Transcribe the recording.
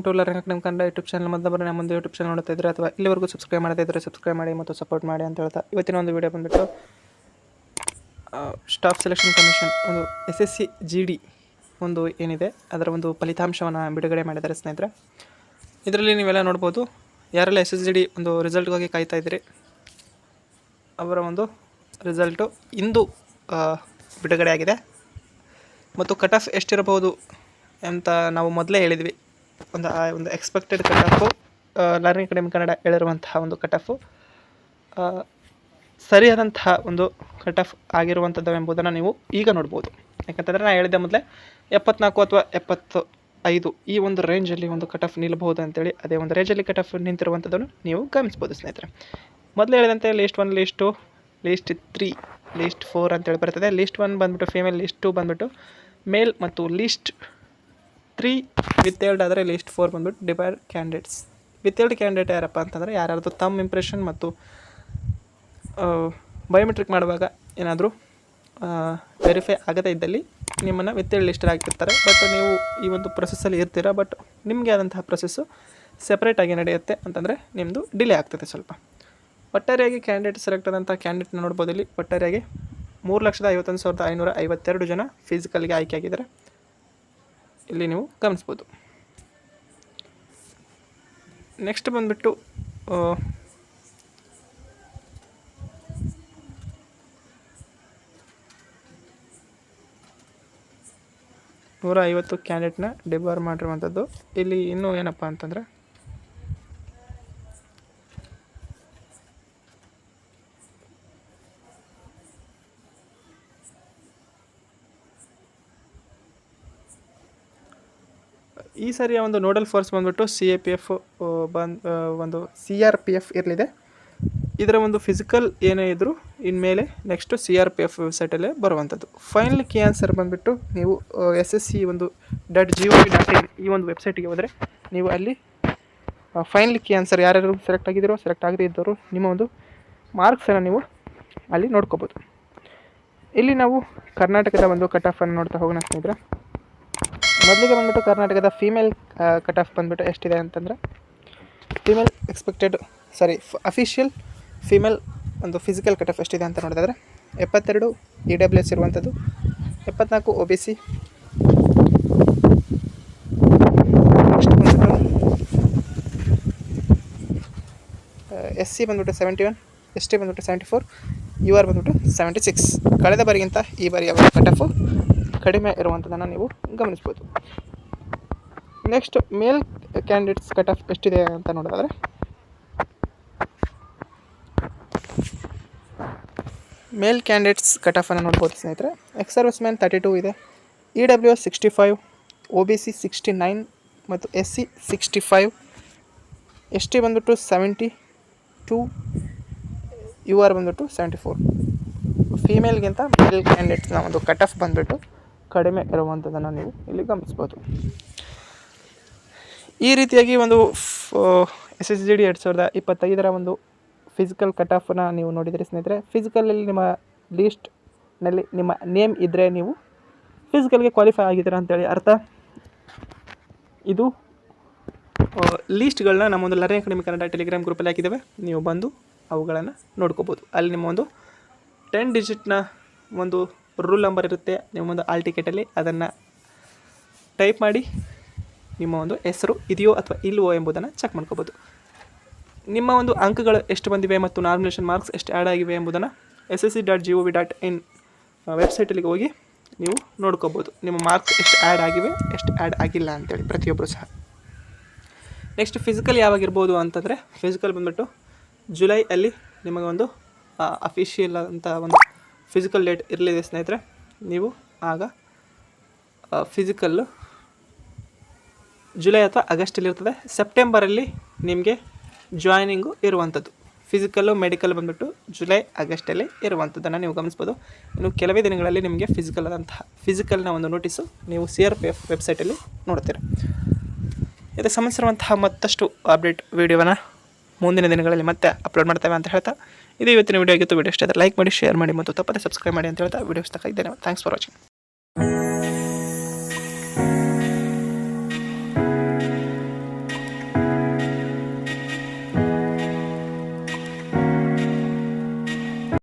Welcome to learning ನಿಮ್ಮ Kannada YouTube channel ಮೊದಲ ನಮ್ಮ ಒಂದು ಯೂಟ್ಯೂಬ್ ಚಾನಲ್ ನೋಡ್ತಾ ಇದ್ರೆ ಅಥವಾ ಇಲ್ಲಿವರೆಗೂ ಸಬ್ಸ್ಕ್ರೈಬ್ ಮಾಡದೇ ಇದ್ದರೆ ಸಬ್ಸ್ಕ್ರೈಬ್ ಮಾಡಿ ಮತ್ತು ಸಪೋರ್ಟ್ ಮಾಡಿ ಅಂತ ಹೇಳ್ತಾ ಇವತ್ತಿನ ಒಂದು ವಿಡಿಯೋ ಬಂದುಬಿಟ್ಟು ಸ್ಟಾಫ್ ಸೆಲೆಕ್ಷನ್ ಕಮಿಷನ್ ಒಂದು S S C G D ಒಂದು ಏನಿದೆ, ಅದರ ಒಂದು ಫಲಿತಾಂಶವನ್ನು ಬಿಡುಗಡೆ ಮಾಡಿದ್ದಾರೆ ಸ್ನೇಹಿತರೆ. ಇದರಲ್ಲಿ ನೀವೆಲ್ಲ ನೋಡ್ಬೋದು, ಯಾರೆಲ್ಲ ಎಸ್ ಎಸ್ ಜಿ ಡಿ ಒಂದು ರಿಸಲ್ಟ್ಗಾಗಿ ಕಾಯ್ತಾ ಇದ್ದೀರಿ, ಅವರ ಒಂದು ರಿಸಲ್ಟು ಇಂದು ಬಿಡುಗಡೆ ಆಗಿದೆ. ಮತ್ತು ಕಟ್ ಆಫ್ ಎಷ್ಟಿರಬಹುದು ಅಂತ ನಾವು ಮೊದಲೇ ಹೇಳಿದ್ವಿ. ಒಂದು, ಆ, ಒಂದು expected cut off learning academy Kannada ಹೇಳಿರುವಂತಹ ಒಂದು ಕಟ್ ಆಫು ಸರಿಯಾದಂತಹ ಒಂದು ಕಟ್ ಆಫ್ ಆಗಿರುವಂಥದ್ದು ಎಂಬುದನ್ನು ನೀವು ಈಗ ನೋಡ್ಬೋದು. ಯಾಕಂತಂದರೆ ನಾನು ಹೇಳಿದೆ ಮೊದಲೇ, ಎಪ್ಪತ್ನಾಲ್ಕು ಅಥವಾ ಎಪ್ಪತ್ತು ಐದು ಈ ಒಂದು ರೇಂಜಲ್ಲಿ ಒಂದು ಕಟ್ ಆಫ್ ನಿಲ್ಲಬಹುದು ಅಂತೇಳಿ, ಅದೇ ಒಂದು ರೇಂಜಲ್ಲಿ ಕಟ್ ಆಫ್ ನಿಂತಿರುವಂಥದ್ದನ್ನು ನೀವು ಗಮನಿಸ್ಬೋದು, ಸ್ನೇಹಿತರೆ. ಮೊದಲು ಹೇಳಿದಂತೆ list one list two list three list four ಅಂತೇಳಿ ಬರ್ತದೆ. ಲೀಸ್ಟ್ ಒನ್ ಬಂದುಬಿಟ್ಟು ಫೀಮೇಲ್ ಲೀಸ್ಟ್ ಟು ಬಂದುಬಿಟ್ಟು ಮೇಲ್ ಮತ್ತು ಲಿಸ್ಟ್ ತ್ರೀ ವಿತ್ ಎರಡು ಆದರೆ ಲಿಸ್ಟ್ ಫೋರ್ ಬಂದ್ಬಿಟ್ಟು ಡಿವೈಡ್ ಕ್ಯಾಂಡಿಡೇಟ್ಸ್ ವಿತ್ ಎರಡು ಕ್ಯಾಂಡಿಡೇಟ್ ಯಾರಪ್ಪ ಅಂತಂದರೆ ಯಾರ್ಯಾರ್ದು ತಮ್ಮ ಇಂಪ್ರೆಷನ್ ಮತ್ತು ಬಯೋಮೆಟ್ರಿಕ್ ಮಾಡುವಾಗ ಏನಾದರೂ ವೆರಿಫೈ ಆಗದೇ ಇದ್ದಲ್ಲಿ ನಿಮ್ಮನ್ನು ವಿತ್ತೇಳಿ ಲಿಸ್ಟಲ್ಲಿ ಹಾಕಿರ್ತಾರೆ. ಬಟ್ ನೀವು ಈ ಒಂದು ಪ್ರೊಸೆಸ್ಸಲ್ಲಿ ಇರ್ತೀರ ಬಟ್ ನಿಮಗೆ ಆದಂತಹ ಪ್ರೊಸೆಸ್ಸು ಸೆಪ್ರೇಟಾಗಿ ನಡೆಯುತ್ತೆ ಅಂತಂದರೆ ನಿಮ್ಮದು ಡಿಲೇ ಆಗ್ತದೆ ಸ್ವಲ್ಪ. ಒಟ್ಟಾರೆಯಾಗಿ ಕ್ಯಾಂಡಿಡೇಟ್ ಸೆಲೆಕ್ಟ್ ಆದಂಥ ಕ್ಯಾಂಡಿಡೇಟ್ನ ನೋಡ್ಬೋದು ಇಲ್ಲಿ. ಒಟ್ಟಾರೆಯಾಗಿ ಮೂರು ಲಕ್ಷದ ಐವತ್ತೊಂದು ಸಾವಿರದ ಐನೂರ ಐವತ್ತೆರಡು ಜನ ಫಿಸಿಕಲ್ಗೆ ಆಯ್ಕೆಯಾಗಿದ್ದಾರೆ ಇಲ್ಲಿ ನೀವು ಗಮನಿಸ್ಬೋದು. ನೆಕ್ಸ್ಟ್ ಬಂದುಬಿಟ್ಟು ನೂರ ಐವತ್ತು ಕ್ಯಾಂಡಿಡೇಟ್ನ ಡಿಬಾರ್ ಮಾಡಿರುವಂಥದ್ದು. ಇಲ್ಲಿ ಇನ್ನೂ ಏನಪ್ಪ ಅಂತಂದರೆ ಈ ಸರಿಯ ಒಂದು ನೋಡಲ್ ಫೋರ್ಸ್ ಬಂದ್ಬಿಟ್ಟು ಸಿ ಎ ಪಿ ಎಫ್ ಬಂದು ಒಂದು ಸಿ ಆರ್ ಪಿ ಎಫ್ ಇರಲಿದೆ. ಇದರ ಒಂದು ಫಿಸಿಕಲ್ ಏನೇ ಇದ್ದರೂ ಇನ್ಮೇಲೆ next C R P F ವೆಬ್ಸೈಟಲ್ಲೇ ಬರುವಂಥದ್ದು. ಫೈನಲ್ ಕೀ ಆನ್ಸರ್ ಬಂದುಬಿಟ್ಟು ನೀವು ಎಸ್ ಎಸ್ ಸಿ ಒಂದು dot G O V dot in ಈ ಒಂದು ವೆಬ್ಸೈಟಿಗೆ ಹೋದರೆ ನೀವು ಅಲ್ಲಿ ಫೈನಲ್ ಕೀ ಆನ್ಸರ್ ಯಾರ್ಯಾರು ಸೆಲೆಕ್ಟ್ ಆಗಿದ್ದೀರೋ, ಸೆಲೆಕ್ಟ್ ಆಗದೇ ಇದ್ದವರು ನಿಮ್ಮ ಒಂದು ಮಾರ್ಕ್ಸನ್ನು ನೀವು ಅಲ್ಲಿ ನೋಡ್ಕೋಬೋದು. ಇಲ್ಲಿ ನಾವು ಕರ್ನಾಟಕದ ಒಂದು ಕಟ್ ಆಫನ್ನು ನೋಡ್ತಾ ಹೋಗೋಣ ಸ್ನೇಹಿತರೆ. ಮೊದಲಿಗೆ ಬಂದ್ಬಿಟ್ಟು ಕರ್ನಾಟಕದ ಫೀಮೇಲ್ ಕಟ್ ಆಫ್ ಬಂದ್ಬಿಟ್ಟು ಎಷ್ಟಿದೆ ಅಂತಂದರೆ female expected sorry official female ಒಂದು ಫಿಸಿಕಲ್ ಕಟ್ ಆಫ್ ಎಷ್ಟಿದೆ ಅಂತ ನೋಡಿದ್ರೆ ಎಪ್ಪತ್ತೆರಡು ಇ ಡಬ್ಲ್ಯೂ ಎಸ್ ಇರುವಂಥದ್ದು ಎಪ್ಪತ್ನಾಲ್ಕು O B C S C ಬಂದ್ಬಿಟ್ಟು ಸೆವೆಂಟಿ ಒನ್ ಎಸ್ ಟಿ ಬಂದ್ಬಿಟ್ಟು ಸೆವೆಂಟಿ ಫೋರ್ ಯು ಆರ್ ಬಂದ್ಬಿಟ್ಟು ಸೆವೆಂಟಿ ಸಿಕ್ಸ್ ಕಳೆದ ಬಾರಿಗಿಂತ ಈ ಬಾರಿ ಕಟ್ ಆಫು ಕಡಿಮೆ ಇರುವಂಥದ್ದನ್ನು ನೀವು ಗಮನಿಸ್ಬೋದು. Next male candidates cut off ಎಷ್ಟಿದೆ ಅಂತ ನೋಡೋದಾದರೆ. ಮೇಲ್ ಕ್ಯಾಂಡಿಡೇಟ್ಸ್ ಕಟ್ ಆಫನ್ನು ನೋಡ್ಬೋದು ಸ್ನೇಹಿತರೆ. Ex service man thirty two ಇದೆ. E W S sixty five O B C sixty nine ಮತ್ತು S C sixty five S T ಬಂದುಬಿಟ್ಟು ಸೆವೆಂಟಿ ಟು ಯು ಆರ್ ಬಂದುಬಿಟ್ಟು ಸೆವೆಂಟಿ ಫೋರ್ ಫೀಮೇಲ್ಗಿಂತ ಮೇಲ್ ಕ್ಯಾಂಡಿಡೇಟ್ಸ್ನ ಒಂದು ಕಟ್ ಆಫ್ ಬಂದುಬಿಟ್ಟು ಕಡಿಮೆ ಇರುವಂಥದ್ದನ್ನು ನೀವು ಇಲ್ಲಿ ಗಮನಿಸ್ಬೋದು. ಈ ರೀತಿಯಾಗಿ ಒಂದು ಎಸ್ ಎಸ್ ಜಿ ಡಿ ಎರಡು ಸಾವಿರದ ಇಪ್ಪತ್ತೈದರ ಒಂದು ಫಿಸಿಕಲ್ ಕಟ್ ಆಫನ್ನು ನೀವು ನೋಡಿದರೆ ಸ್ನೇಹಿತರೆ. ಫಿಸಿಕಲಲ್ಲಿ ನಿಮ್ಮ ಲೀಸ್ಟ್ನಲ್ಲಿ ನಿಮ್ಮ ನೇಮ್ ಇದ್ದರೆ ನೀವು ಫಿಸಿಕಲ್ಗೆ ಕ್ವಾಲಿಫೈ ಆಗಿದ್ದೀರಾ ಅಂತೇಳಿ ಅರ್ಥ? ಇದು ಲೀಸ್ಟ್ಗಳನ್ನ ನಮ್ಮೊಂದು ಲರ್ನಿಂಗ್ ಅಕಾಡೆಮಿ ಕನ್ನಡ ಟೆಲಿಗ್ರಾಮ್ ಗ್ರೂಪಲ್ಲಿ ಹಾಕಿದ್ದೇವೆ. ನೀವು ಬಂದು ಅವುಗಳನ್ನು ನೋಡ್ಕೋಬೋದು. ಅಲ್ಲಿ ನಿಮ್ಮ ಒಂದು ಟೆನ್ ಡಿಜಿಟ್ನ ಒಂದು ರೂಲ್ ನಂಬರ್ ಇರುತ್ತೆ. ನಿಮ್ಮ ಒಂದು ಆಲ್ ಟಿಕೆಟಲ್ಲಿ ಅದನ್ನು ಟೈಪ್ ಮಾಡಿ ನಿಮ್ಮ ಒಂದು ಹೆಸರು ಇದೆಯೋ ಅಥವಾ ಇಲ್ವೋ ಎಂಬುದನ್ನು ಚೆಕ್ ಮಾಡ್ಕೋಬೋದು. ನಿಮ್ಮ ಒಂದು ಅಂಕಗಳು ಎಷ್ಟು ಬಂದಿವೆ ಮತ್ತು ನಾಮಿನೇಷನ್ ಮಾರ್ಕ್ಸ್ ಎಷ್ಟು ಆ್ಯಡ್ ಆಗಿವೆ ಎಂಬುದನ್ನು S S C dot G O V dot in ವೆಬ್ಸೈಟಲ್ಲಿಗೆ ಹೋಗಿ ನೀವು ನೋಡ್ಕೋಬೋದು. ನಿಮ್ಮ ಮಾರ್ಕ್ಸ್ ಎಷ್ಟು ಆ್ಯಡ್ ಆಗಿವೆ, ಎಷ್ಟು ಆ್ಯಡ್ ಆಗಿಲ್ಲ ಅಂತೇಳಿ ಪ್ರತಿಯೊಬ್ಬರು ಸಹ. ನೆಕ್ಸ್ಟ್ ಫಿಸಿಕಲ್ ಯಾವಾಗಿರ್ಬೋದು ಅಂತಂದರೆ ಫಿಸಿಕಲ್ ಬಂದ್ಬಿಟ್ಟು ಜುಲೈ ಅಲ್ಲಿ ನಿಮಗೊಂದು ಅಫಿಷಿಯಲ್ ಅಂತ ಒಂದು ಫಿಸಿಕಲ್ ಡೇಟ್ ಇರಲಿದೆ ಸ್ನೇಹಿತರೆ, ನೀವು ಆಗ ಫಿಸಿಕಲ್ಲು ಜುಲೈ ಅಥವಾ ಆಗಸ್ಟಲ್ಲಿರ್ತದೆ ಸೆಪ್ಟೆಂಬರಲ್ಲಿ ನಿಮಗೆ ಜಾಯ್ನಿಂಗು ಇರುವಂಥದ್ದು ಫಿಸಿಕಲ್ಲು ಮೆಡಿಕಲ್ ಬಂದುಬಿಟ್ಟು ಜುಲೈ, ಆಗಸ್ಟಲ್ಲಿ ಇರುವಂಥದ್ದನ್ನು ನೀವು ಗಮನಿಸ್ಬೋದು. ಇನ್ನು ಕೆಲವೇ ದಿನಗಳಲ್ಲಿ ನಿಮಗೆ ಫಿಸಿಕಲ್ ಆದಂತಹ ಫಿಸಿಕಲ್ನ ಒಂದು ನೋಟಿಸು ನೀವು ಸಿ ಆರ್ ಪಿ ಎಫ್ ವೆಬ್ಸೈಟಲ್ಲಿ ನೋಡ್ತೀರ. ಇದಕ್ಕೆ ಸಂಬಂಧಿಸಿರುವಂತಹ ಮತ್ತಷ್ಟು ಅಪ್ಡೇಟ್ ವೀಡಿಯೋವನ್ನು ಮುಂದಿನ ದಿನಗಳಲ್ಲಿ ಮತ್ತೆ ಅಪ್ಲೋಡ್ ಮಾಡ್ತೇವೆ ಅಂತ ಹೇಳ್ತಾ ಇದು ಇವತ್ತಿನ ವೀಡಿಯೋ ಆಗಿತ್ತು. ವೀಡಿಯೋ ಇಷ್ಟ ಲೈಕ್ ಮಾಡಿ ಶೇರ್ ಮಾಡಿ ಮತ್ತು ತಪ್ಪದೆ ಸಬ್ಸ್ಕ್ರೈಬ್ ಮಾಡಿ ಅಂತ ಹೇಳ್ತಾ. ವೀಡಿಯೋಸ್ ತಕ್ಕ ಇದ್ದೇನೆ ಥ್ಯಾಂಕ್ಸ್ ಫಾರ್ ವಾಚಿಂಗ್